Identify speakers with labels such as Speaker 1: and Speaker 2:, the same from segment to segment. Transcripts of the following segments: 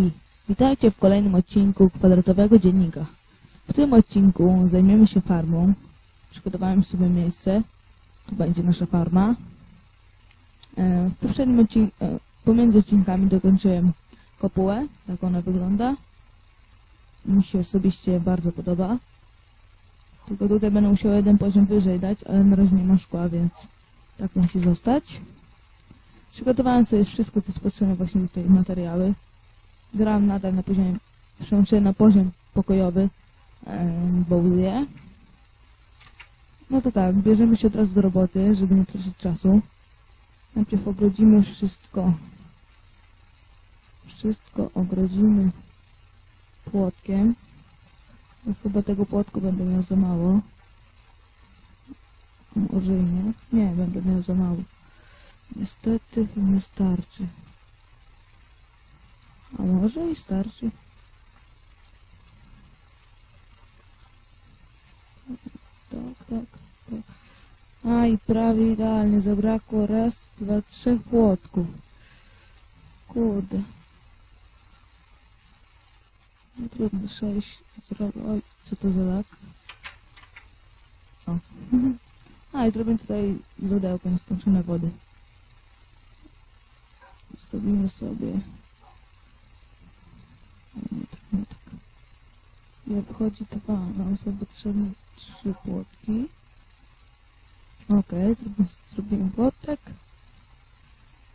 Speaker 1: I witajcie w kolejnym odcinku Kwadratowego Dziennika. W tym odcinku zajmiemy się farmą. Przygotowałem sobie miejsce. Tu będzie nasza farma. E, W poprzednim odcinku, pomiędzy odcinkami dokończyłem kopułę. Tak ona wygląda. Mi się osobiście bardzo podoba. Tylko tutaj będę musiał jeden poziom wyżej dać, ale na razie nie ma szkła, więc tak musi zostać. Przygotowałem sobie wszystko, co jest potrzebne właśnie tutaj materiały. Gram nadal na poziomie, przełączyłem na poziom pokojowy, em, bowluję. No to tak, bierzemy się od razu do roboty, żeby nie tracić czasu. Najpierw ogrodzimy wszystko. Wszystko ogrodzimy płotkiem. Bo chyba tego płotku będę miał za mało. Nie. Nie, będę miał za mało. Niestety nie starczy. A może i starczy. Tak, tak, tak. A i prawie idealnie. Zabrakło raz, dwa, trzech płotków. Kurde. No trudno, sześć. Zrobię. Oj, co to za lak? O. A i zrobię tutaj źródełko nieskończone wody. Zrobimy sobie... Nie tak, nie tak. Ile wychodzi dwa? Nam są potrzebne trzy płotki. Okej, zrobimy, zrobimy płotek.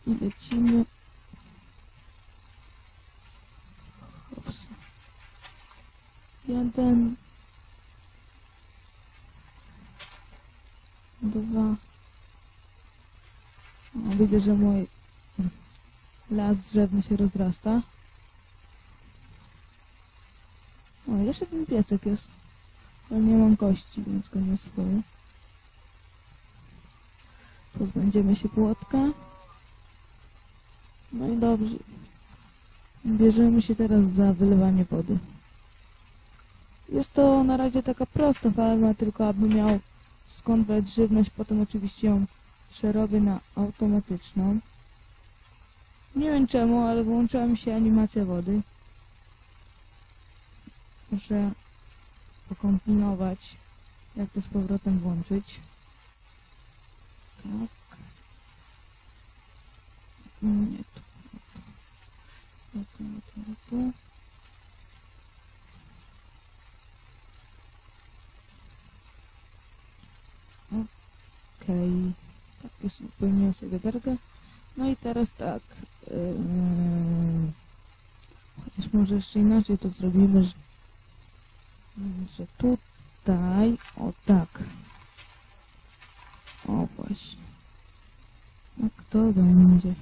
Speaker 1: I lecimy. Ops. Jeden. Dwa. O, widzę, że mój las drzewny się rozrasta. O, jeszcze ten piesek jest. Ale nie mam kości, więc go nie swoje. Pozbędziemy się płotka. No i dobrze. Bierzemy się teraz za wylewanie wody. Jest to na razie taka prosta farma, tylko aby miał skąd brać żywność, potem oczywiście ją przerobię na automatyczną. Nie wiem czemu, ale włączyła mi się animacja wody. Muszę pokombinować, jak to z powrotem włączyć. Tak. Nie tu. Tu, tu, nie tu. Okej. Tak, jeszcze wypełniłem sobie wiaderkę. No i teraz tak. Yy, chociaż może jeszcze inaczej to zrobimy, że, że tutaj, o tak. O właśnie. Jak to będzie?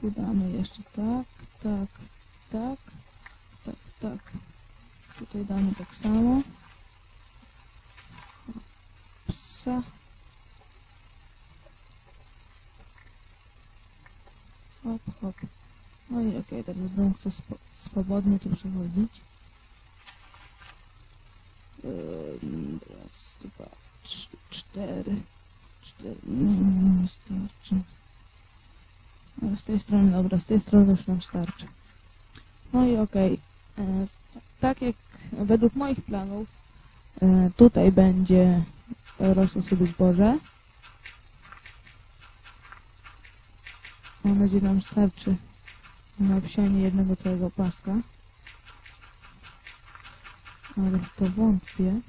Speaker 1: Tu damy jeszcze tak, tak, tak, tak, tak. Tutaj damy tak samo. Psa. Hop, hop. No i okej, teraz będę swobodnie tu przechodzić. Raz, dwa, trzy, cztery. Cztery. Nie, starczy. Z tej strony, dobra, z tej strony już nam starczy. No i okej. E, Tak jak według moich planów, e, tutaj będzie rosło sobie zboże. Mam nadzieję, nam starczy na obsianie jednego całego paska. Ale to wątpię.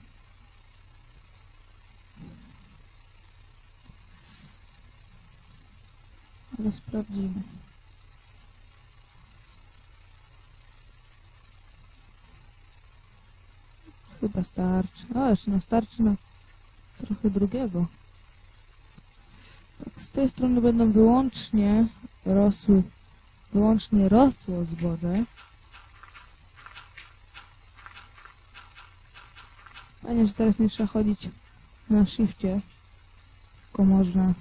Speaker 1: Ale sprawdzimy. Chyba starczy. A, jeszcze na starczy na trochę drugiego. Tak, z tej strony będą wyłącznie rosły, wyłącznie rosło zboże. Fajnie, że teraz nie trzeba chodzić na shifcie, tylko można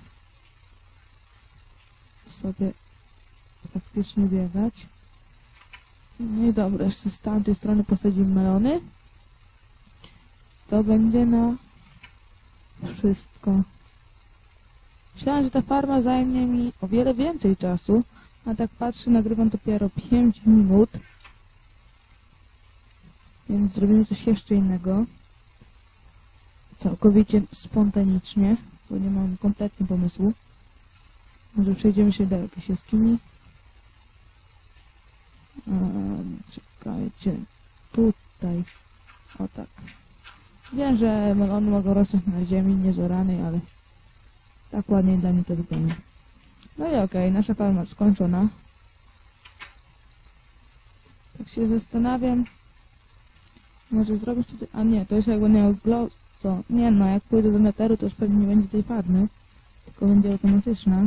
Speaker 1: sobie faktycznie biegać. No i dobra, jeszcze z tamtej strony posadzimy melony. To będzie na wszystko. Myślałem, że ta farma zajmie mi o wiele więcej czasu, A tak patrzę, nagrywam dopiero 5 minut. Więc zrobimy coś jeszcze innego. Całkowicie spontanicznie, bo nie mam kompletnie pomysłu. Może przejdziemy się do jakiejś jaskini. Eee, czekajcie. Tutaj. O tak. Wiem, że one mogą rosnąć na ziemi niezoranej, ale tak ładnie dla mnie to wygląda. No i okej, nasza farma skończona. Tak się zastanawiam. Może zrobić tutaj... A nie, to jest jakby miał glow... To... Nie no, jak pójdę do neteru, to już pewnie nie będzie tej farmy. Tylko będzie automatyczna.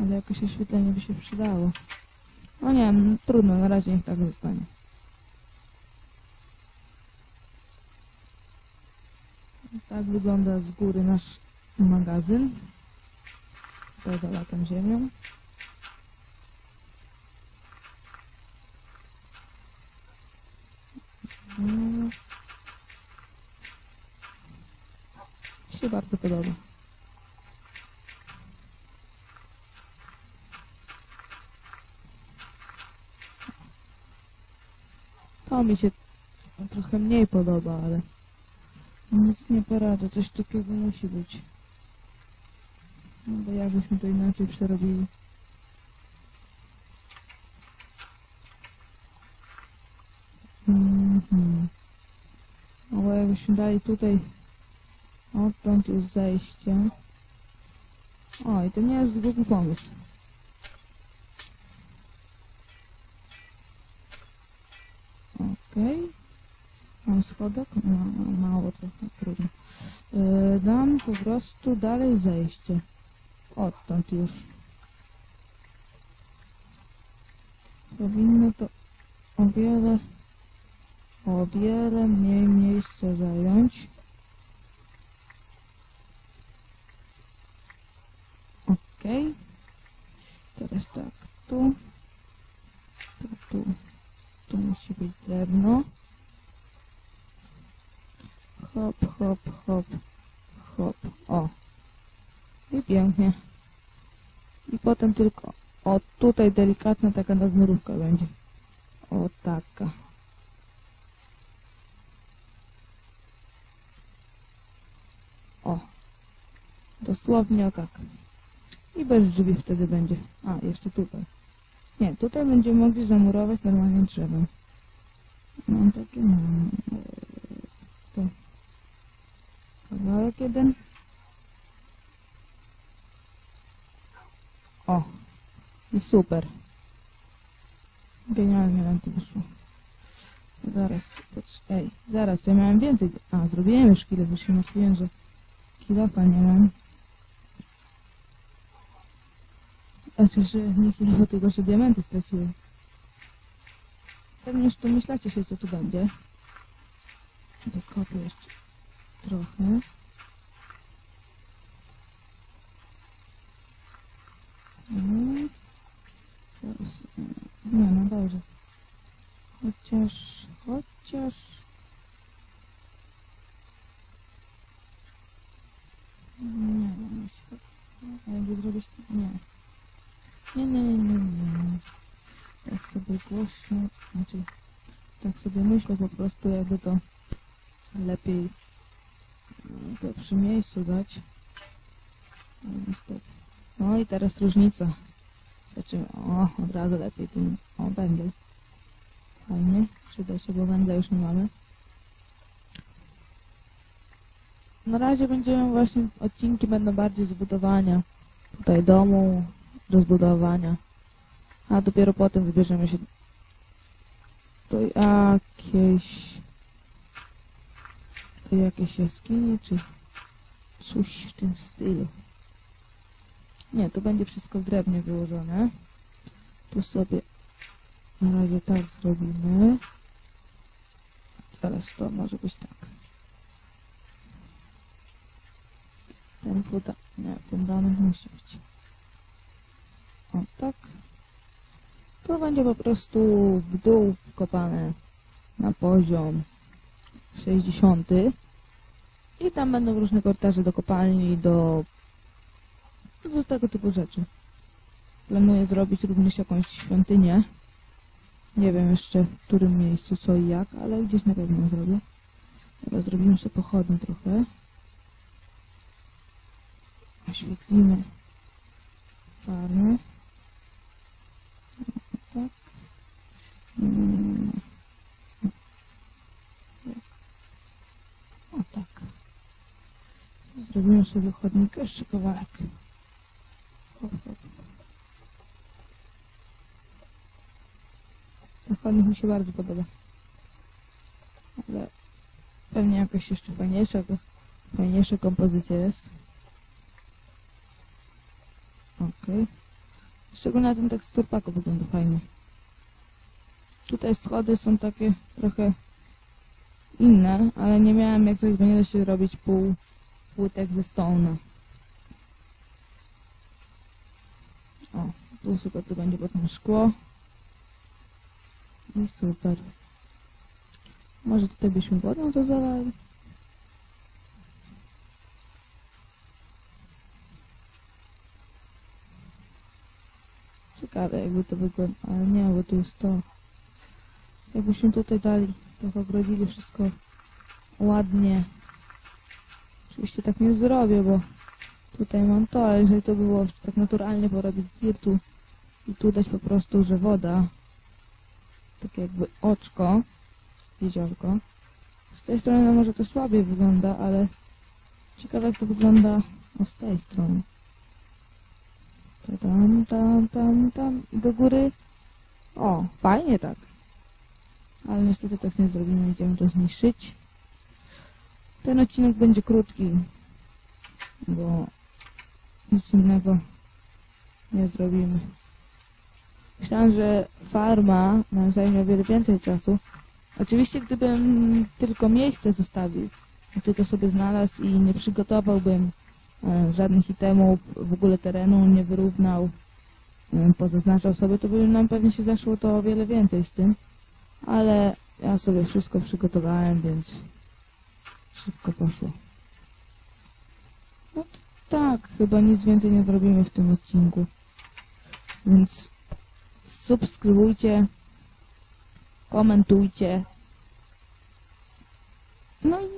Speaker 1: Ale jakoś oświetlenie by się przydało. No nie wiem, trudno, na razie niech tak zostanie. Tak wygląda z góry nasz magazyn. Poza latem ziemią. Znowu. Mi się bardzo podoba. To mi się trochę mniej podoba, ale nic nie poradzę, coś takiego musi być. No bo jakbyśmy to inaczej przerobili. Mhm. No bo jakbyśmy dali tutaj... Odtąd jest zejście. O, i to nie jest głupi pomysł. Okej. Mam schodek? No, mało trochę, trudno. Yy, dam po prostu dalej zejście. Odtąd już. Powinno to o wiele, o wiele mniej miejsca zająć. Okej. Teraz tak, tu. Tu, tu. Tu musi być drewno. Hop, hop, hop, hop. O. I pięknie. I potem tylko, o tutaj delikatna taka nadmurówka będzie. O taka. O. Dosłownie o tak. I bez drzwi wtedy będzie. A, jeszcze tutaj. Nie, tutaj będziemy mogli zamurować normalnie drzewem. Mam takie, mam... To. Kawałek jeden. O. I super. Genialnie nam to wyszło. Zaraz, ej, zaraz, ja miałem więcej. A, zrobiłem już kilo, bo się martwiłem, że kilofa nie mam. Znaczy, że nie kilofa, tylko że diamenty straciłem. Pewnie już domyślacie się, co tu będzie. Dokopię jeszcze trochę. Nie, no dobrze. Chociaż, chociaż... Nie, no, myślę, a jakby zrobić... Nie. Nie, nie, nie, nie, nie. Tak sobie głośno, znaczy, tak sobie myślę po prostu, jakby to lepiej mm, to przy miejscu dać. No. No i teraz różnica. Znaczy, o, od razu lepiej tym, o, węgiel. Fajnie, przyda się, bo węgla już nie mamy. Na razie będziemy właśnie, odcinki będą bardziej zbudowania tutaj domu, rozbudowania. A dopiero potem wybierzemy się do jakiejś do jakiejś jaskini, czy coś w tym stylu. Nie, to będzie wszystko w drewnie wyłożone. Tu sobie na razie tak zrobimy. Teraz to może być tak. Ten funda... Nie, fundament musi być. O, tak. To będzie po prostu w dół wkopane na poziom 60. I tam będą różne korytarze do kopalni, do, do tego typu rzeczy. Planuję zrobić również jakąś świątynię. Nie wiem jeszcze w którym miejscu, co i jak, ale gdzieś na pewno zrobię. Dobra, zrobimy sobie pochodnie trochę. Oświetlimy farmę. Tak. O tak. Zrobimy sobie chodnik jeszcze kawałek. Ten chodnik mi się bardzo podoba. Ale pewnie jakaś jeszcze fajniejsza, fajniejsza kompozycja jest. Okej. Szczególnie na tym teksturpaku wygląda fajnie. Tutaj schody są takie trochę inne, ale nie miałem jak coś, bo nie da się robić pół płytek ze stone'a. O, tu super, tu będzie potem szkło. I super. Może tutaj byśmy wodą to zalali? Ciekawe jakby to wygląda, ale nie, bo tu jest to. Jakbyśmy tutaj dali, tak ogrodzili wszystko ładnie. Oczywiście tak nie zrobię, bo tutaj mam to, ale jeżeli to było tak naturalnie porobić z dirtu i tu dać po prostu, że woda, tak jakby oczko, jeziorko. Z tej strony no może to słabiej wygląda, ale ciekawe jak to wygląda o z tej strony. Ta Tam, tam, tam, tam do góry. O, fajnie tak. Ale niestety tak nie zrobimy, idziemy to zniszczyć. Ten odcinek będzie krótki, bo nic innego nie zrobimy. Myślałem, że farma nam zajmie o wiele więcej czasu. Oczywiście gdybym tylko miejsce zostawił, tylko sobie znalazł i nie przygotowałbym żadnych itemów, w ogóle terenu nie wyrównał, e, pozaznaczał sobie, to by nam pewnie się zaszło to o wiele więcej z tym. Ale ja sobie wszystko przygotowałem, więc szybko poszło. No tak, chyba nic więcej nie zrobimy w tym odcinku. Więc subskrybujcie, komentujcie. No i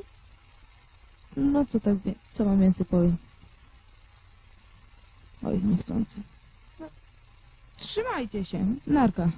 Speaker 1: no co tak, co mam więcej powiem. Oj, niechcący. No, trzymajcie się, narka.